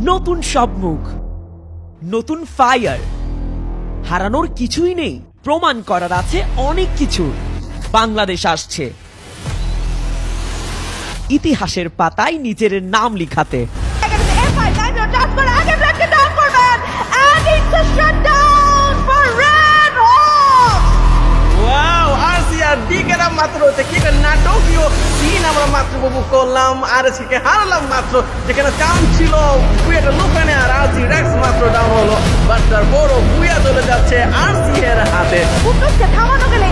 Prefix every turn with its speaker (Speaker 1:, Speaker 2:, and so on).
Speaker 1: নতুন সব মুখ নতুন ফায়ার। হারানোর কিছুই নেই। প্রমাণ করার আছে অনেক কিছু। বাংলাদেশ আসছে। ইতিহাসের পাতায় নিজের নাম লিখাতে।
Speaker 2: F5, nine zero, touch করে আগে ব্রেককে ডাউন করবেন and it's a shutdown for Red Hawks!
Speaker 3: Wow RCR ডিকেরা মাত্র নাটকীয় আমরা মাত্র উপভোগ করলাম, আর কে হারালাম মাত্র, যেখানে চান ছিল বুয়াটা লুকানে আর আর সি রেক্স মাত্র ডাউন হলো। বাট তার বড় বুয়া চলে যাচ্ছে আরসি এর হাতে।
Speaker 2: থামানো গেলে